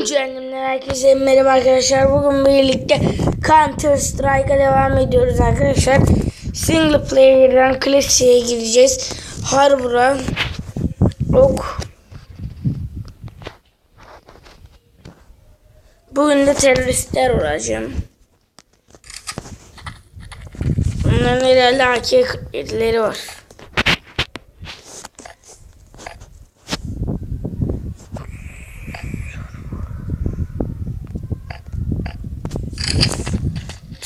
Güncellemler herkese merhaba arkadaşlar. Bugün birlikte Counter Strike'a devam ediyoruz arkadaşlar. Single player'dan klasiğe gideceğiz. Harbor'a ok. Bugün de teröristler olacağım. Bunların herhalde AK-47'leri var.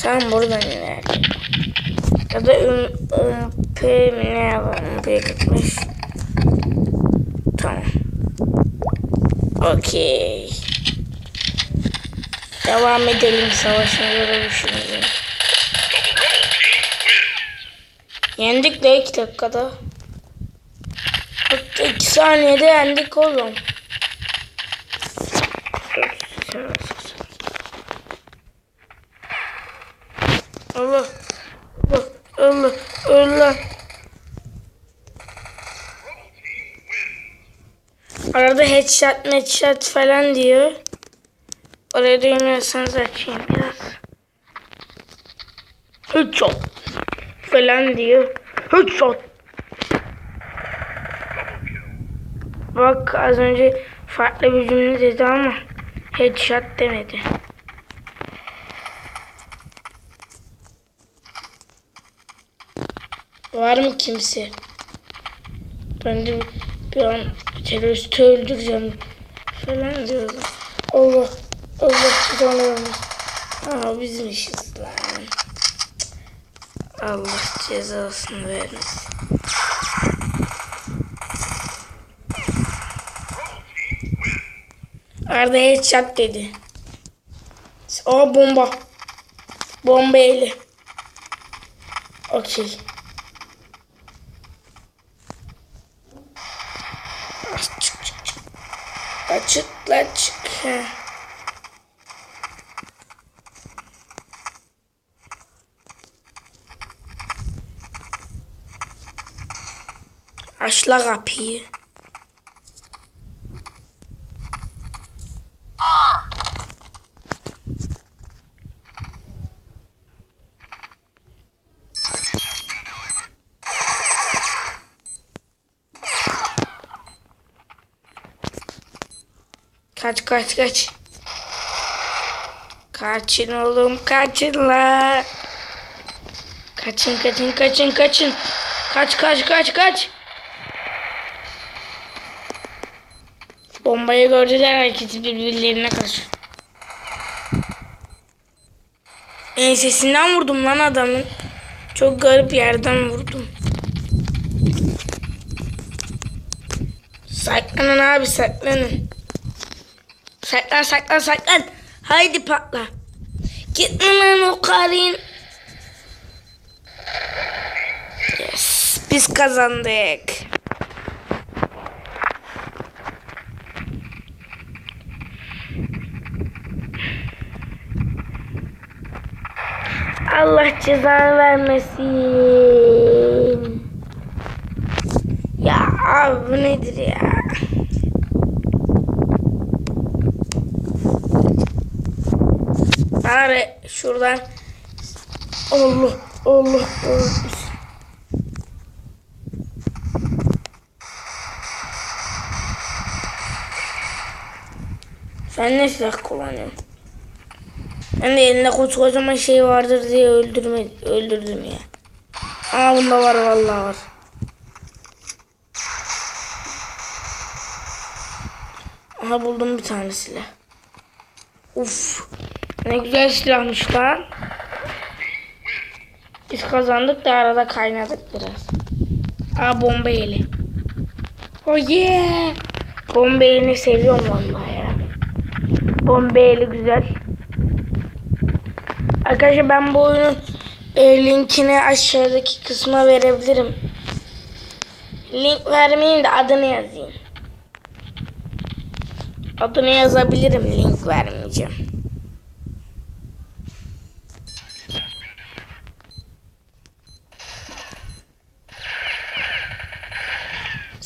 Sen buradan ilerle. Ya da UMP mi ne var? UMP gitmiş. Tamam. Okey. Devam edelim savaşına göre düşünelim. Yendik de iki dakikada. Hatta iki saniyede yendik oğlum. Allah. Allah. Allah. Allah. Arada headshot headshot falan diyor. Oraya duymuyorsanız açayım biraz. Headshot falan diyor. Headshot. Bak az önce farklı bir cümle dedi ama headshot demedi. Var mı kimse? Ben de bir an teröristi öldüreceğim falan diyordu. Allah Allah vermesin. Aa bizim işiz lan. Allah cezasını vermesin. Arda headshot dedi. Aa bomba. Bomba eli. Okey. Çık çık çık. Açık la çık. Kapıyı. Kaç kaç kaç. Kaçın oğlum kaçın la. Kaçın kaçın kaçın kaçın. Kaç kaç kaç kaç. Bombayı gördüler herkesi birbirlerine karşı. Ensesinden vurdum lan adamın. Çok garip yerden vurdum. Saklanın abi saklanın. Saklan saklan saklan. Haydi patla. Gitme lan o karın. Yes. Biz kazandık. Allah cezanı vermesin. Ya bu nedir ya? Abi şuradan Allah Allah Allah. Sen ne silah kullanıyorsun? Ben de elinde kocaman şey vardır diye öldürme, öldürdüm ya. Ama bunda var vallahi var. Aha buldum bir tane silah. Uf. Ne güzel silahmış lan. Biz kazandık da arada kaynadık biraz. Aa bomba eli. Oh yeah. Bomba elini seviyorum vallahi ya. Bomba eli güzel. Arkadaşlar ben bu oyunun e, linkini aşağıdaki kısma verebilirim. Link vermeyeyim de adını yazayım. Adını yazabilirim link vermeyeceğim.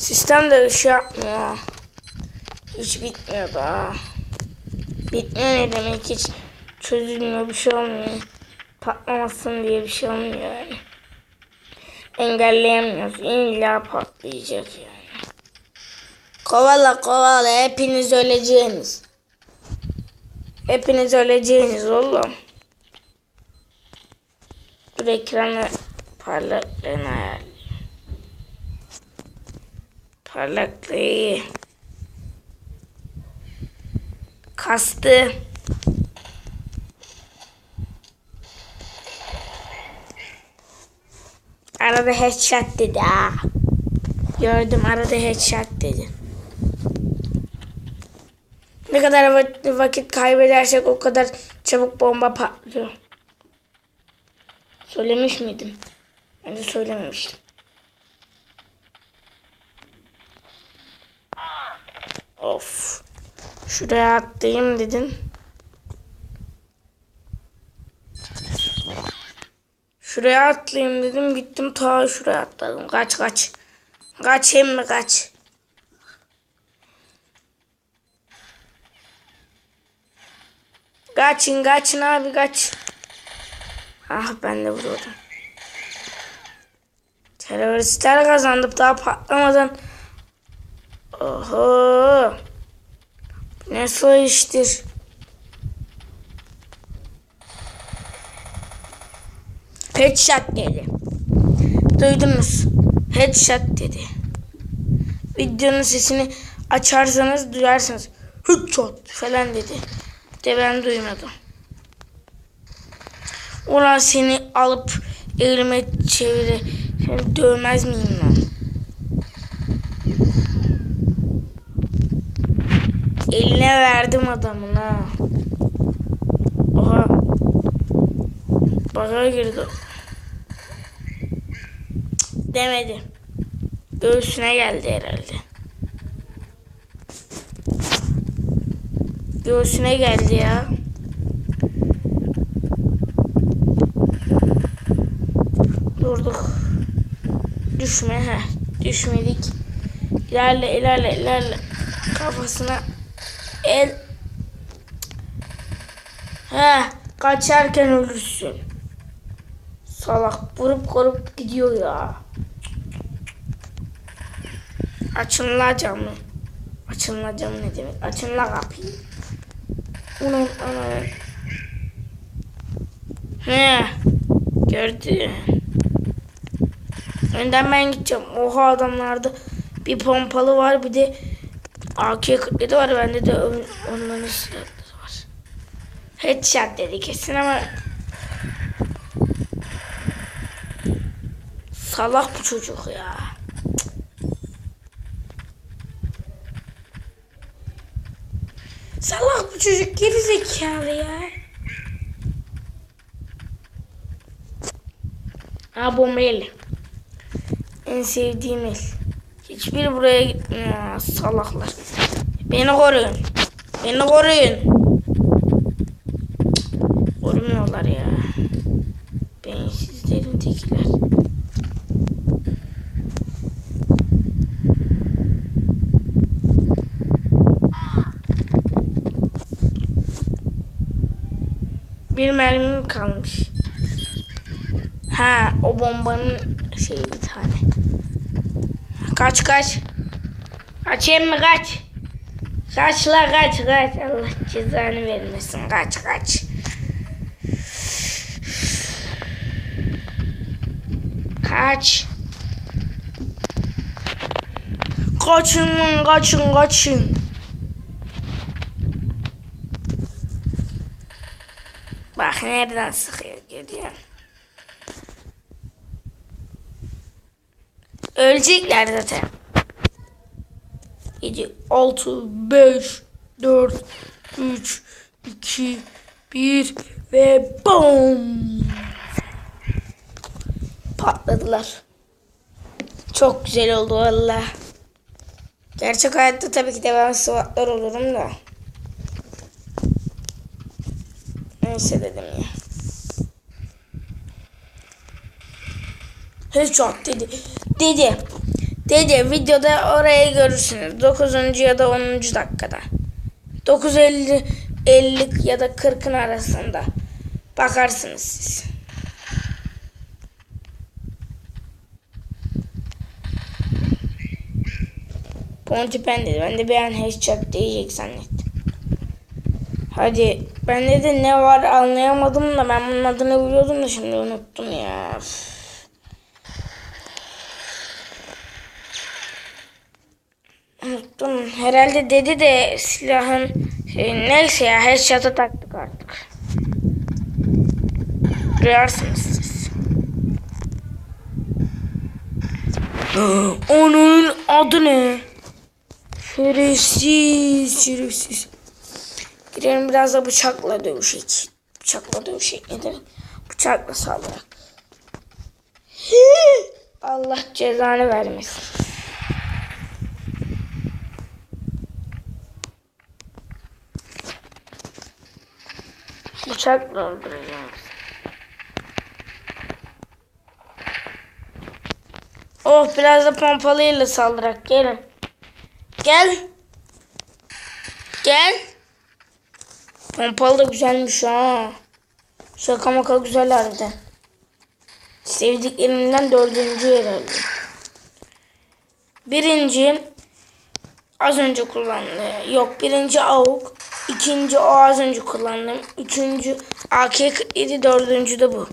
Sistem de şey yapmıyor. Hiç bitmiyor daha. Bitmiyor ne demek hiç çözülmüyor bir şey olmuyor. Patlamasın diye bir şey olmuyor yani. Engelleyemiyoruz. İlla patlayacak yani. Kovala kovala hepiniz öleceğiniz. Hepiniz öleceğiniz oğlum. Dur ekranı parlaklığını ayarlayayım. Parlaklığı. Kastı. Arada headshot dedi ha. Gördüm arada headshot dedi. Ne kadar va- vakit kaybedersek o kadar çabuk bomba patlıyor. Söylemiş miydim? Ben de söylememiştim. Of. Şuraya atlayayım dedin. Şuraya atlayayım dedim. Gittim ta şuraya atladım. Kaç kaç. Kaç hem mi kaç. Kaçın kaçın abi kaç. Ah ben de vuruyordum. Teröristler kazandık daha patlamadan. Oho. Ne soy iştir. Headshot dedi. Duydunuz. Headshot dedi. Videonun sesini açarsanız duyarsınız. Headshot falan dedi. De ben duymadım. Ulan seni alıp elime çevire. Seni dövmez miyim lan? Eline verdim adamın ha. Oha. Baga girdi. Demedi. Göğsüne geldi herhalde. Göğsüne geldi ya. Durduk. Düşme ha. Düşmedik. İlerle ilerle ilerle. Kafasına el. He kaçarken ölürsün. Salak vurup korup gidiyor ya. Açın la camı. Açın la camı ne demek? Açın la kapıyı. Ulan ana. He. Gördün. Önden ben gideceğim. Oha adamlarda bir pompalı var bir de AK-47 var. Bende de onların silahları var. Headshot dedi kesin ama salak bu çocuk ya. Salak bu çocuk geri zekalı ya. Ha bomba eli. En sevdiğim el. Hiçbir buraya gitmiyor salaklar. Beni koruyun. Beni koruyun. Korumuyorlar ya. Beyinsizlerin tekiler. Bir mermim kalmış. Ha o bombanın şeyi bir tane. Kaç kaç. Kaçayım mı kaç. Kaç la kaç kaç. Allah cezanı vermesin. Kaç kaç. Kaç. Kaçın lan kaçın kaçın. Bak nereden sıkıyor görüyor. Ölecekler zaten. 7, 6, 5, 4, 3, 2, 1 ve BOOM! Patladılar. Çok güzel oldu valla. Gerçek hayatta tabii ki de ben sıvatlar olurum da. Neyse dedim ya. Headshot dedi. Dedi. Dedi videoda orayı görürsünüz. 9. ya da 10. dakikada. 9.50 50 ya da 40'ın arasında. Bakarsınız siz. Ponti ben dedi. Ben de bir an headshot diyecek zannettim. Hadi. Bende de ne var anlayamadım da ben bunun adını biliyordum da şimdi unuttum ya. Üf. Unuttum. Herhalde dedi de silahın şey, neyse ya headshot'a taktık artık. Duyarsınız siz. Onun adı ne? Şerefsiz, şerefsiz. Gidelim biraz da bıçakla dövüşek. Bıçakla dövüşek ne demek? Bıçakla saldırak. Allah cezanı vermesin. Bıçakla öldüreceğim. Oh biraz da pompalıyla saldırak gelin. Gel. Gel. Pompalı da güzelmiş ha. Şaka maka güzel harbiden. Sevdiklerimden dördüncü herhalde. Birinci az önce kullandım. Yok birinci AUK. İkinci o az önce kullandım. Üçüncü AK-47 dördüncü de bu.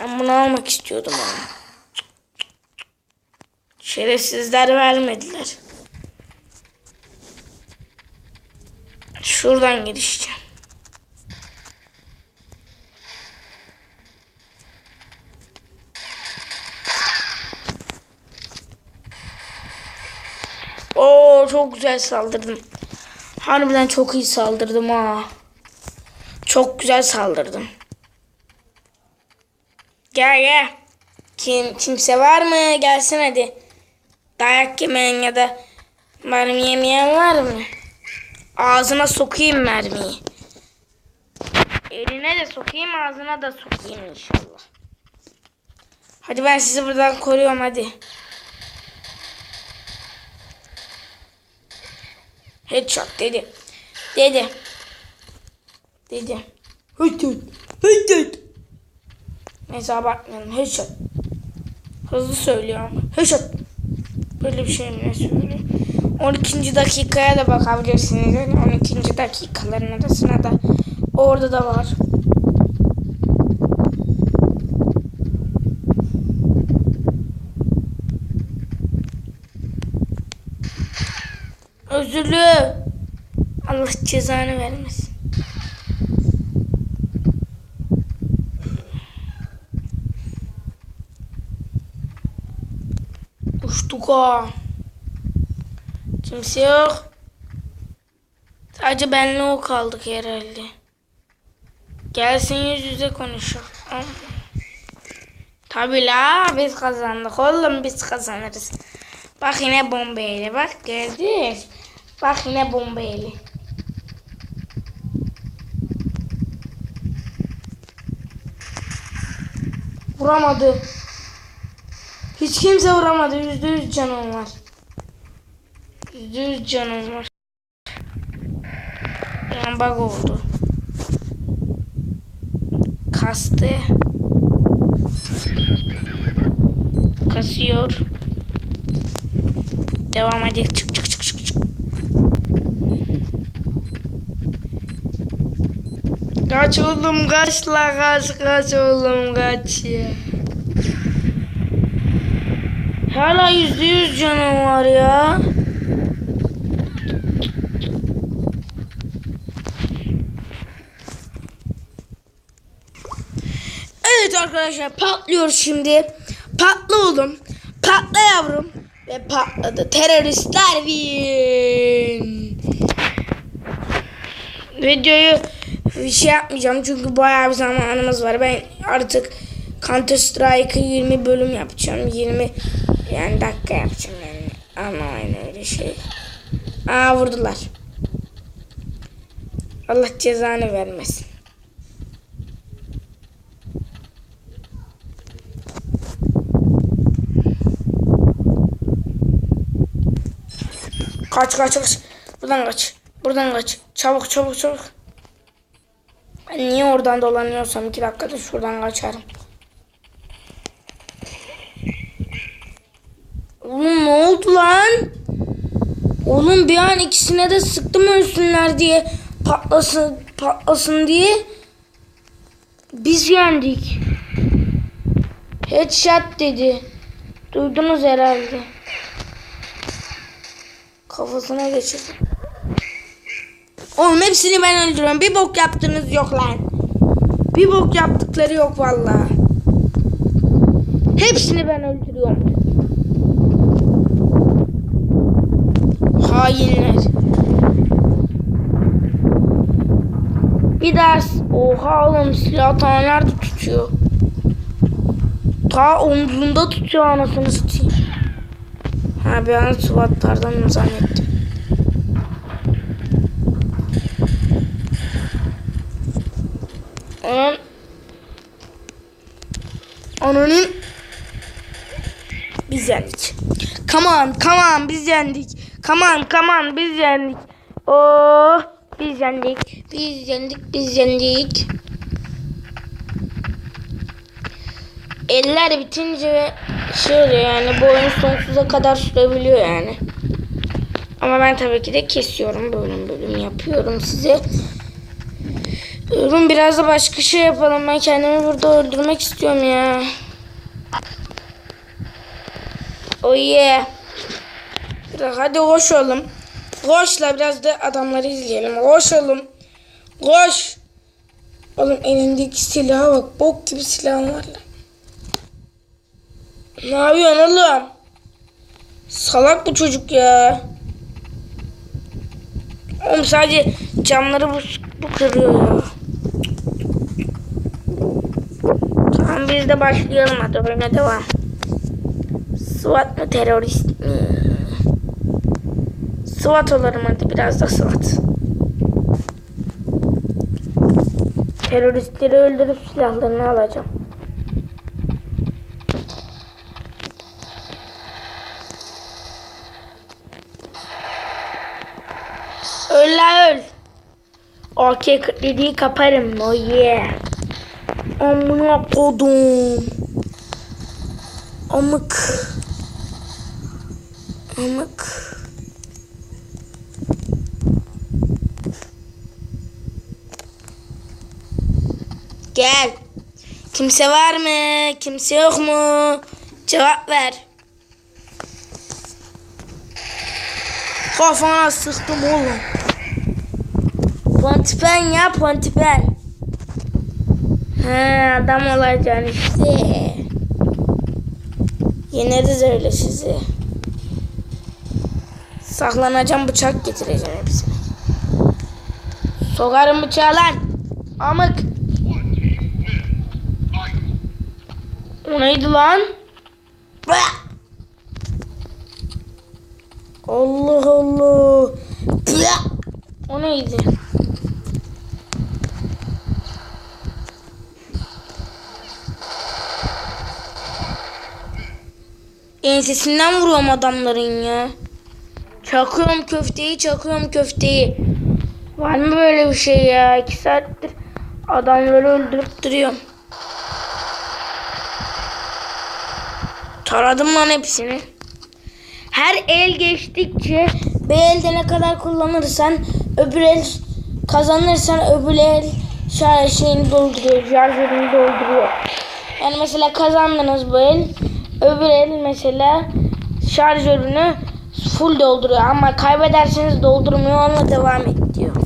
Ben bunu almak istiyordum ama. Şerefsizler vermediler. Şuradan girişeceğim. Çok güzel saldırdım. Harbiden çok iyi saldırdım ha. Çok güzel saldırdım. Gel gel. Kim kimse var mı? Gelsin hadi. Dayak yemeyen ya da mermi yemeyen var mı? Ağzına sokayım mermiyi. Eline de sokayım ağzına da sokayım inşallah. Hadi ben sizi buradan koruyorum hadi. Headshot dedi. Dedi. Dedi. Headshot. Headshot. Neyse abartmayalım. Headshot. Hızlı söylüyorum. Headshot. Böyle bir şey mi ne söylüyor? 12. dakikaya da bakabilirsiniz. Yani 12. dakikaların arasına da orada da var. Özürlü. Allah cezanı vermesin. Uçtuk ha. Kimse yok. Sadece benle o kaldık herhalde. Gelsin yüz yüze konuşalım. Tabi la biz kazandık oğlum biz kazanırız. Bak yine bombayla bak gördün. Bak yine bombayla. Vuramadı. Hiç kimse vuramadı. Yüzde yüz canım var. Yüzde yüz canım var. Yani bug oldu. Kastı. Kasıyor. Devam edelim. Çık çık çık çık çık. Kaç oğlum kaç la kaç kaç oğlum kaç ya. Hala yüzde yüz canım var ya. Evet arkadaşlar patlıyor şimdi. Patla oğlum. Patla yavrum. Ve patladı. Teröristler win. Videoyu bir şey yapmayacağım çünkü bayağı bir zamanımız var. Ben artık Counter Strike'ı 20 bölüm yapacağım. 20 yani dakika yapacağım yani. Ama aynı öyle şey. Aa vurdular. Allah cezanı vermesin. Kaç kaç kaç. Buradan kaç. Buradan kaç. Çabuk çabuk çabuk. Niye oradan dolanıyorsam iki dakikada şuradan kaçarım. Oğlum ne oldu lan? Oğlum bir an ikisine de sıktım ölsünler diye patlasın patlasın diye biz yendik. Headshot dedi. Duydunuz herhalde. Kafasına geçirdim. Oğlum hepsini ben öldürüyorum. Bir bok yaptınız yok lan. Bir bok yaptıkları yok vallahi. Hepsini ben öldürüyorum. Hainler. Bir ders. Oha oğlum silah ta nerede tutuyor? Ta omzunda tutuyor anasını satayım. Ha bir an SWAT'lardan mı zannettim. Onun Ananın biz yendik. Come on, come on biz yendik. Come on, come on biz yendik. Oh, biz yendik. Biz yendik, biz yendik. Eller bitince şey oluyor yani bu oyun sonsuza kadar sürebiliyor yani. Ama ben tabii ki de kesiyorum bölüm bölüm yapıyorum size. Durun biraz da başka şey yapalım. Ben kendimi burada öldürmek istiyorum ya. Oh yeah. Hadi koş oğlum. Koşla biraz da adamları izleyelim. Koş oğlum. Koş. Oğlum elindeki silaha bak. Bok gibi silahın var lan. Ne yapıyorsun oğlum? Salak bu çocuk ya. Oğlum sadece camları bu, bu kırıyor ya. Tamam biz de başlayalım hadi oyuna devam. SWAT mı terörist mi? SWAT olalım hadi biraz da SWAT. Teröristleri öldürüp silahlarını alacağım. Öl la öl. Okey 47'yi kaparım. Oh yeah. Amına kodum. Amık. Amık. Gel. Kimse var mı? Kimse yok mu? Cevap ver. Kafana sıktım oğlum. Pontipen ya pontipen. He adam olacaksın işte. Yeneriz öyle sizi. Saklanacağım bıçak getireceğim hepsine. Sokarım bıçağı lan. Amık. O neydi lan? Allah Allah. O neydi? Ensesinden vuruyorum adamların ya. Çakıyorum köfteyi, çakıyorum köfteyi. Var mı böyle bir şey ya? İki saattir adamları öldürüp duruyorum. Taradım lan hepsini. Her el geçtikçe bir elde ne kadar kullanırsan öbür el kazanırsan öbür el şeyini dolduruyor, şarjörünü dolduruyor. Yani mesela kazandınız bu el, öbür el mesela şarjörünü full dolduruyor ama kaybederseniz doldurmuyor onunla devam et diyor.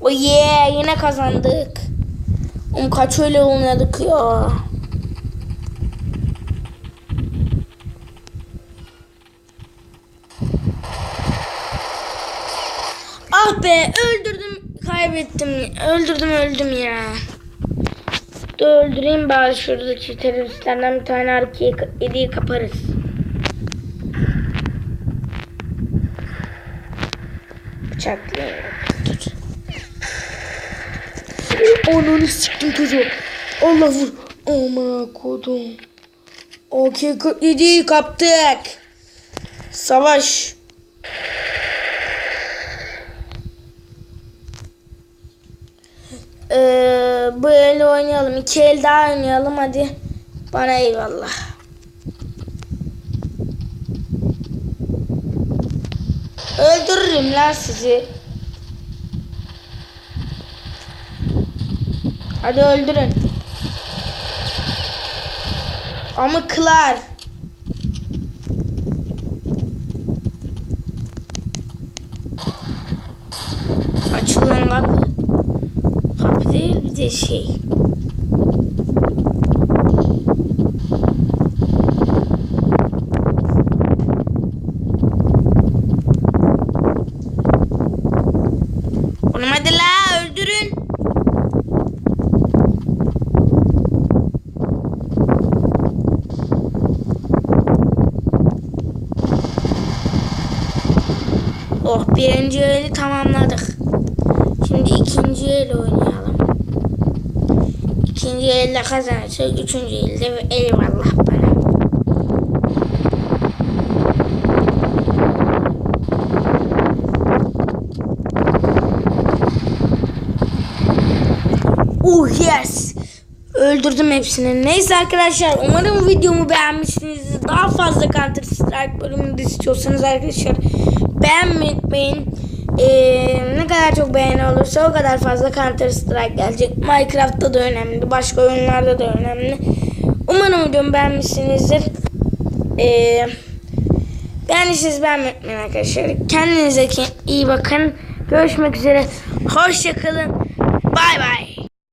Oh yeah yine kazandık. Oğlum kaç öyle oynadık ya. Ah be öldürdüm kaybettim. Öldürdüm öldüm ya. Dur öldüreyim bari şuradaki teröristlerden bir tane arkayı yediği kaparız. Dur. Ananı siktim çocuğu. Allah vur. Aman kodum. OK-47'yi kaptık. Savaş. Ee, bu eli oynayalım. İki el daha oynayalım hadi. Bana eyvallah. Öldürürüm lan sizi. Hadi öldürün. Amıklar. Açılan bir şey. Öldürün. Oh birinci eli tamamladık. Şimdi ikinci el oynuyoruz. 50 kazanırsa 3. ilde eyvallah bana. Oh yes. Öldürdüm hepsini. Neyse arkadaşlar umarım videomu beğenmişsinizdir. Daha fazla Counter Strike bölümünü istiyorsanız arkadaşlar beğenmeyi unutmayın. Ee, ne kadar çok beğeni olursa o kadar fazla Counter Strike gelecek. Minecraft'ta da önemli. Başka oyunlarda da önemli. Umarım videomu beğenmişsinizdir. Ee, beğendiyseniz beğenmeyi unutmayın arkadaşlar. Kendinize iyi bakın. Görüşmek üzere. Hoşçakalın. Bay bay.